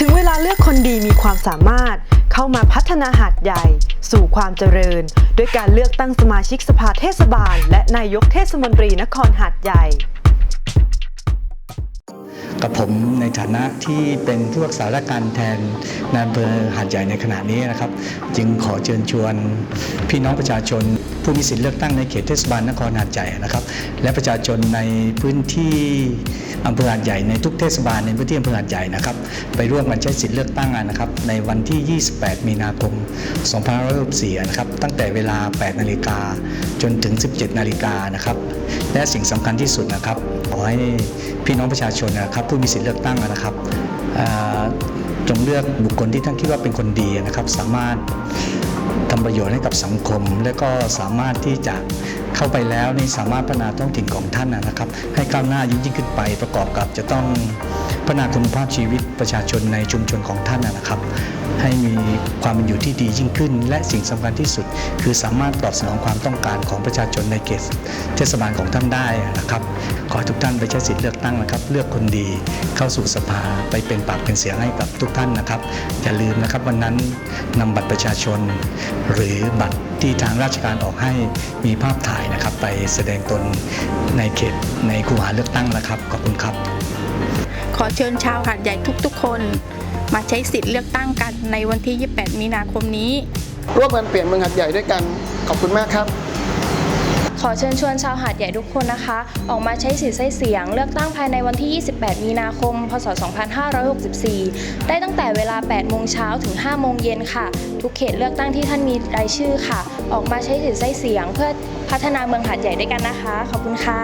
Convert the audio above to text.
ถึงเวลาเลือกคนดีมีความสามารถเข้ามาพัฒนาหาดใหญ่ สู่ความเจริญ ด้วยการเลือกตั้งสมาชิกสภาเทศบาล และนายกเทศมนตรีนครหาดใหญ่ กับผมในฐานะที่เป็นผู้รักษาราชการแทนนายอำเภอหาดใหญ่ในขณะนี้นะครับ จึงขอเชิญชวนพี่น้องประชาชน ผู้มีสิทธิเลือกตั้งในเขตเทศบาลนครหาดใหญ่นะครับ และประชาชนในพื้นที่อำเภอหาดใหญ่ในทุกเทศบาลในพื้นที่อำเภอหาดใหญ่นะครับไปร่วมกันใช้สิทธิเลือกตั้งนะครับ ในวันที่ 28 มีนาคม 2564 นะครับ ตั้งแต่เวลา 8 นาฬิกาจนถึง 17 นาฬิกานะครับ และสิ่งสำคัญที่สุดนะครับ ขอให้พี่น้องประชาชนนะครับ ผู้มีสิทธิเลือกตั้งนะครับจงเลือกบุคคลที่ท่านคิดว่าเป็นคนดีนะครับ สามารถทำประโยชน์ให้กับสังคม และก็สามารถที่จะเข้าไปแล้วนี่สามารถพัฒนาท้องถิ่นของท่านนะครับ ให้ก้าวหน้ายิ่งยิ่งขึ้นไปประกอบกับจะต้อง พัฒนาคุณภาพชีวิตประชาชนในชุมชนของท่านนะครับ ให้มีความเป็นอยู่ที่ดียิ่งขึ้น และสิ่งสำคัญที่สุด คือสามารถตอบสนองความต้องการของประชาชนในเขตเทศบาลของท่านได้นะครับ ขอให้ทุกท่านไปใช้สิทธิเลือกตั้งนะครับ เลือกคนดีเข้าสู่สภาไปเป็นปากเป็นเสียงให้กับทุกท่านนะครับ อย่าลืมนะครับวันนั้นนำบัตรประชาชน หรือบัตรที่ทางราชการออกให้มีภาพถ่ายนะครับ ไปแสดงตนในเขตในคูหาเลือกตั้งนะครับขอบคุณครับ ขอเชิญชาวหาดใหญ่ทุกๆ คน มาใช้สิทธิ์เลือกตั้งกันในวันที่ 28 มีนาคมนี้ ร่วมกันเปลี่ยนเมืองหัดใหญ่ด้วยกัน ขอบคุณมากครับ ขอเชิญชวนชาวหาดใหญ่ทุกคนนะคะ ออกมาใช้สิทธิ์ใช้เสียง เลือกตั้งภายในวันที่ 28 มีนาคม พศ 2564 ได้ตั้งแต่เวลา 8 โมงเช้าถึง 5 โมงเย็นค่ะ ทุกเขตเลือกตั้งที่ท่านมีรายชื่อค่ะ ออกมาใช้สิทธิ์ใช้เสียง เพื่อพัฒนาเมืองหาดใหญ่ด้วยกันนะคะ ขอบคุณค่ะ